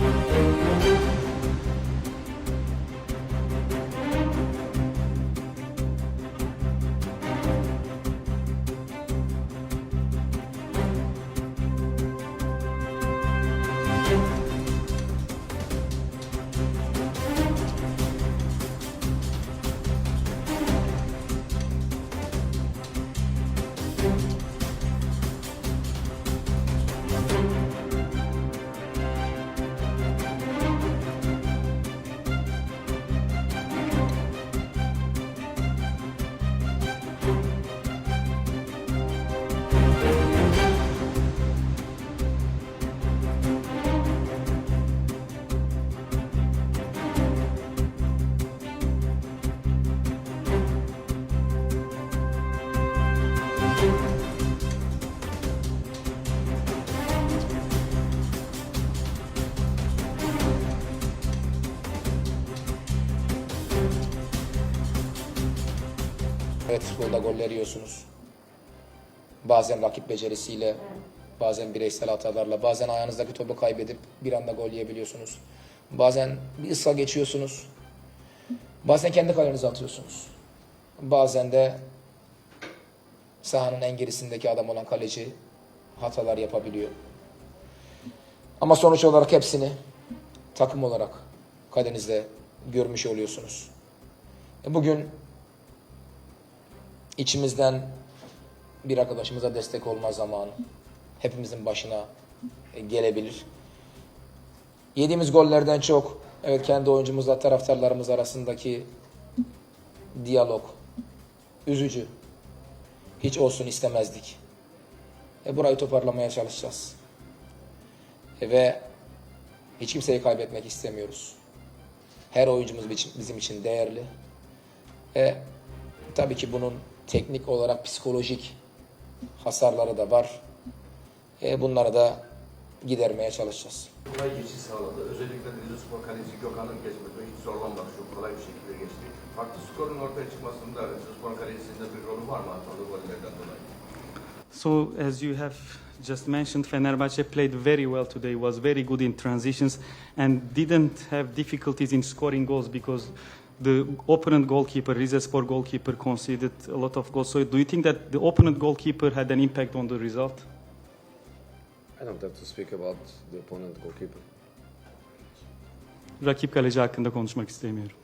Música Evet futbolda goller yiyorsunuz. Bazen rakip becerisiyle, bazen bireysel hatalarla, bazen ayağınızdaki topu kaybedip bir anda gol yiyebiliyorsunuz. Bazen bir ısla geçiyorsunuz. Bazen kendi kalenize atıyorsunuz. Bazen de sahanın en gerisindeki adam olan kaleci hatalar yapabiliyor. Ama sonuç olarak hepsini takım olarak kalenizde görmüş oluyorsunuz. E, Bugün içimizden bir arkadaşımıza destek olma zamanı hepimizin başına e, gelebilir. Yediğimiz gollerden çok evet kendi oyuncumuzla taraftarlarımız arasındaki diyalog üzücü. Hiç olsun istemezdik. E burayı toparlamaya çalışacağız. E, ve hiç kimseyi kaybetmek istemiyoruz. Her oyuncumuz bizim- için değerli. E, tabii ki bunun teknik olarak psikolojik hasarları da var. E, bunları da gidermeye çalışacağız. kolay geçiş sağladı. Özellikle Rizespor kaleci Gökhan'ın geçmesi hiç zorlanmadı. Çok kolay bir şekilde geçti. Farklı skorun ortaya çıkmasında Rizespor kalecisinde bir rolü var mı atalı gollerden dolayı? So, as you have just mentioned, Fenerbahce played very well today, was very good in transitions, and didn't have difficulties in scoring goals because the opponent goalkeeper, Rizespor goalkeeper, conceded a lot of goals. So, do you think that the opponent goalkeeper had an impact on the result? I don't have to speak about the opponent goalkeeper. Rakip kaleci hakkında konuşmak istemiyorum.